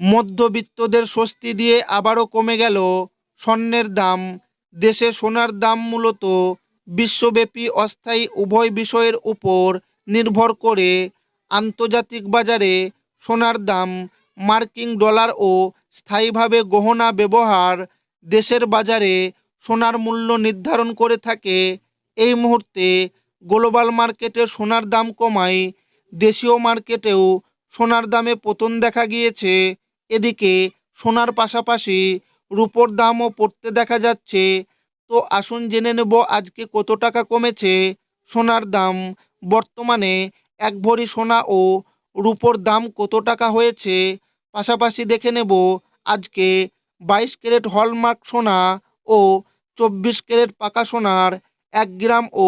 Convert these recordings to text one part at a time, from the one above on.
মধ্যবিত্তদের স্বস্তি দিয়ে আবারও কমে গেল স্বর্ণের দাম। দেশে সোনার দাম মূলত বিশ্বব্যাপী অস্থায়ী উভয় বিষয়ের উপর নির্ভর করে। আন্তর্জাতিক বাজারে সোনার দাম মার্কিন ডলার ও স্থায়ীভাবে গহনা ব্যবহার দেশের বাজারে সোনার মূল্য নির্ধারণ করে থাকে। এই মুহূর্তে গ্লোবাল মার্কেটে সোনার দাম কমায়, দেশীয় মার্কেটেও সোনার দামে পতন দেখা গিয়েছে। এদিকে সোনার পাশাপাশি রূপোর দামও পড়তে দেখা যাচ্ছে। তো আসুন জেনে নেব আজকে কত টাকা কমেছে সোনার দাম। বর্তমানে এক ভরি সোনা ও রূপোর দাম কত টাকা হয়েছে? পাশাপাশি দেখে নেব আজকে বাইশ ক্যারেট হলমার্ক সোনা ও চব্বিশ ক্যারেট পাকা সোনার এক গ্রাম ও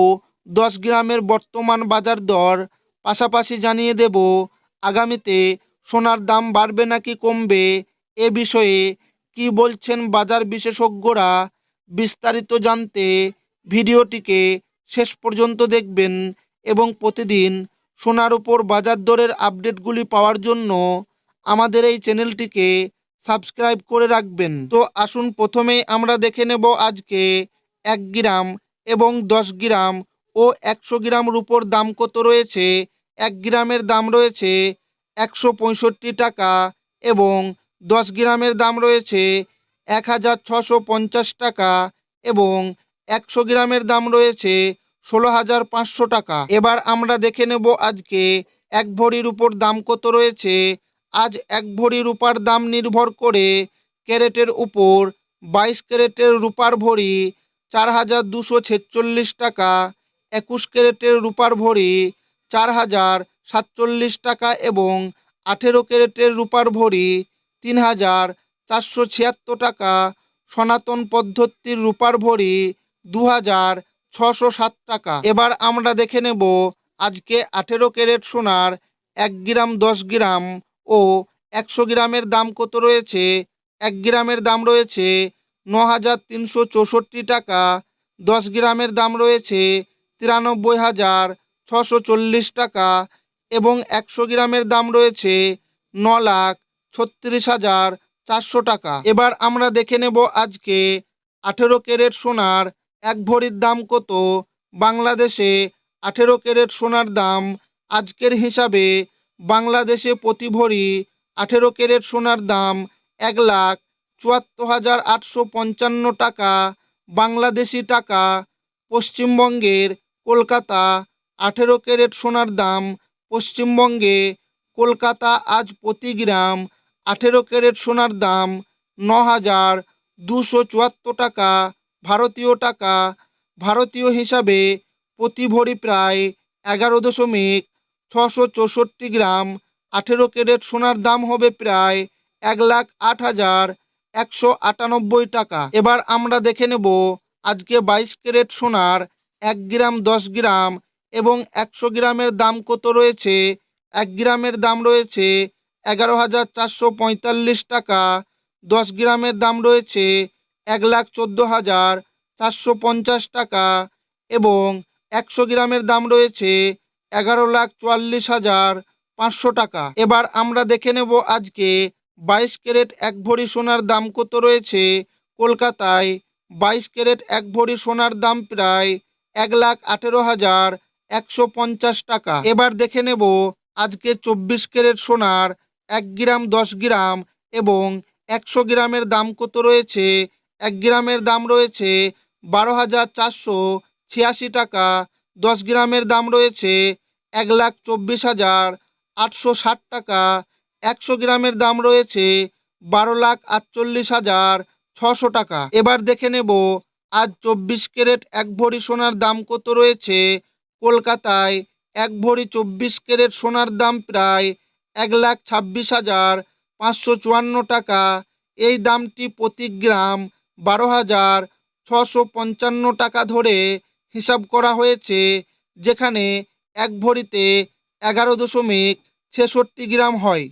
দশ গ্রামের বর্তমান বাজার দর। পাশাপাশি জানিয়ে দেব, আগামীতে সোনার দাম বাড়বে নাকি কমবে? এ বিষয়ে কি বলছেন বাজার বিশেষজ্ঞরা? বিস্তারিত জানতে ভিডিওটিকে শেষ পর্যন্ত দেখবেন এবং প্রতিদিন সোনার উপর বাজার দরের আপডেটগুলি পাওয়ার জন্য আমাদের এই চ্যানেলটিকে সাবস্ক্রাইব করে রাখবেন। তো আসুন প্রথমেই আমরা দেখে নেব আজকে এক গ্রাম এবং দশ গ্রাম ও একশো গ্রাম রূপোর দাম কত রয়েছে? এক গ্রামের দাম রয়েছে একশো পঁয়ষট্টি টাকা এবং দশ গ্রামের দাম রয়েছে এক হাজার ছশো পঞ্চাশ টাকা এবং একশো গ্রামের দাম রয়েছে ষোলো হাজার পাঁচশো টাকা। এবার আমরা দেখে নেব আজকে এক ভরির উপর দাম কত রয়েছে। আজ এক ভরি রূপার দাম নির্ভর করে ক্যারেটের উপর বাইশ ক্যারেটের রূপার ভরি চার হাজার দুশো টাকা, একুশ ক্যারেটের রূপার ভরি চার হাজার সাতচল্লিশ টাকা এবং আঠেরো ক্যারেটের রূপার ভরি তিন হাজার চারশো ছিয়াত্তর টাকা। সনাতন পদ্ধতির রূপার ভরি দু হাজার ছশো সাত টাকা। এবার আমরা দেখে নেব আজকে আঠেরো ক্যারেট সোনার এক গ্রাম, দশ গ্রাম ও একশো গ্রামের দাম কত রয়েছে? এক গ্রামের দাম রয়েছে ন হাজার তিনশো চৌষট্টি টাকা। দশ গ্রামের দাম রয়েছে তিরানব্বই হাজার ছশো চল্লিশ টাকা। এবং একশো গ্রামের দাম রয়েছে ন লাখ ছত্রিশ হাজার চারশো টাকা। এবার আমরা দেখে নেব আজকে আঠেরো ক্যারেট সোনার এক ভরির দাম কত। বাংলাদেশে আঠেরো ক্যারেট সোনার দাম আজকের হিসাবে বাংলাদেশে প্রতি ভরি আঠেরো ক্যারেট সোনার দাম এক লাখ চুয়াত্তর হাজার আটশো পঞ্চান্ন টাকা বাংলাদেশি টাকা। পশ্চিমবঙ্গের কলকাতা আঠেরো ক্যারেট সোনার দাম পশ্চিমবঙ্গে কলকাতা আজ প্রতি গ্রাম আঠেরো ক্যারেট সোনার দাম ন হাজার দুশো চুয়াত্তর টাকা। ভারতীয় টাকা, ভারতীয় হিসাবে প্রতি ভরি প্রায় এগারো দশমিক ছশো চৌষট্টি গ্রাম আঠেরো ক্যারেট সোনার দাম হবে প্রায় এক লাখ আট হাজার একশো আটানব্বই টাকা। এবার আমরা দেখে নেব আজকে বাইশ ক্যারেট সোনার এক গ্রাম দশ গ্রাম এবং একশো গ্রামের দাম কত রয়েছে? এক গ্রামের দাম রয়েছে এগারো হাজার চারশো পঁয়তাল্লিশ টাকা। দশ গ্রামের দাম রয়েছে এক লাখ চোদ্দ হাজার চারশো পঞ্চাশ টাকা এবং একশো গ্রামের দাম রয়েছে এগারো লাখ চুয়াল্লিশ হাজার পাঁচশো টাকা। এবার আমরা দেখে নেব আজকে বাইশ ক্যারেট এক ভরি সোনার দাম কত রয়েছে। কলকাতায় বাইশ ক্যারেট এক ভরি সোনার দাম প্রায় এক লাখ আঠেরো হাজার একশো পঞ্চাশ টাকা। এবার দেখে নেব আজকে চব্বিশ ক্যারেট সোনার এক গ্রাম দশ গ্রাম এবং একশো গ্রামের দাম কত রয়েছে? এক গ্রামের দাম রয়েছে বারো হাজার চারশো ছিয়াশি টাকা। দশ গ্রামের দাম রয়েছে এক লাখ চব্বিশ হাজার আটশো ষাট টাকা। একশো গ্রামের দাম রয়েছে বারো লাখ আটচল্লিশ হাজার ছশো টাকা। এবার দেখে নেব আজ চব্বিশ ক্যারেট এক ভরি সোনার দাম কত রয়েছে? কলকাতায় এক ভরি চব্বিশ ক্যারেট সোনার দাম প্রায় এক লাখ ছাব্বিশ হাজার পাঁচশো চুয়ান্ন টাকা। এই দামটি প্রতি গ্রাম বারো হাজার ছশো পঞ্চান্ন টাকা ধরে হিসাব করা হয়েছে, যেখানে এক ভরিতে এগারো দশমিক ছেষট্টি গ্রাম হয়।